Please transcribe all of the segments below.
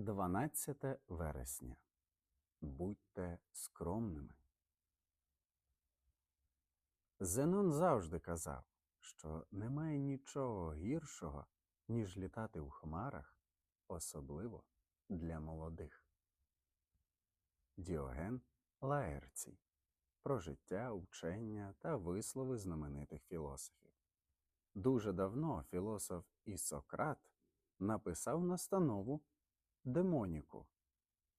12 вересня. Будьте скромними. Зенон завжди казав, що немає нічого гіршого, ніж літати у хмарах, особливо для молодих. Діоген Лаерцій про життя, учення та вислови знаменитих філософів. Дуже давно філософ Ісократ написав настанову демоніку.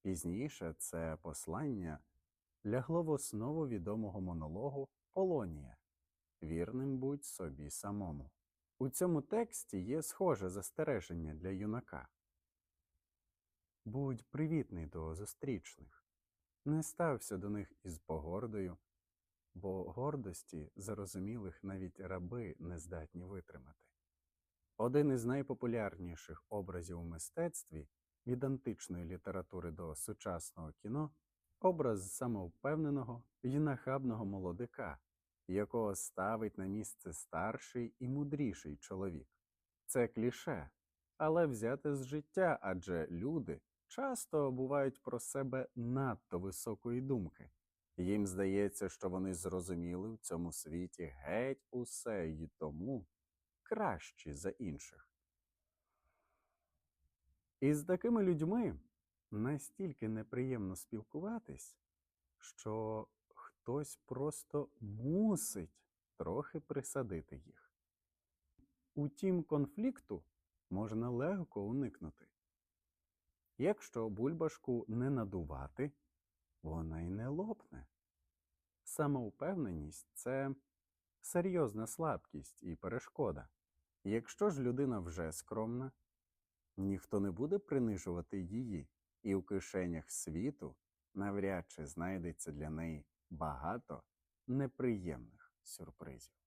Пізніше це послання лягло в основу відомого монологу Полонія Вірним будь собі самому. У цьому тексті є схоже застереження для юнака. Будь привітний до зустрічних, не стався до них із погордою, бо гордості зарозумілих навіть раби не здатні витримати. Один із найпопулярніших образів у мистецтві від античної літератури до сучасного кіно образ самовпевненого й нахабного молодика, якого ставить на місце старший і мудріший чоловік. Це кліше, але взяте з життя, адже люди часто бувають про себе надто високої думки. Їм здається, що вони зрозуміли в цьому світі геть усе і тому кращі за інших. І з такими людьми настільки неприємно спілкуватись, що хтось просто мусить трохи присадити їх. Утім, конфлікту можна легко уникнути. Якщо бульбашку не надувати, вона й не лопне. Самоупевненість це серйозна слабкість і перешкода. Якщо ж людина вже скромна, ніхто не буде принижувати її, і у кишенях світу навряд чи знайдеться для неї багато неприємних сюрпризів.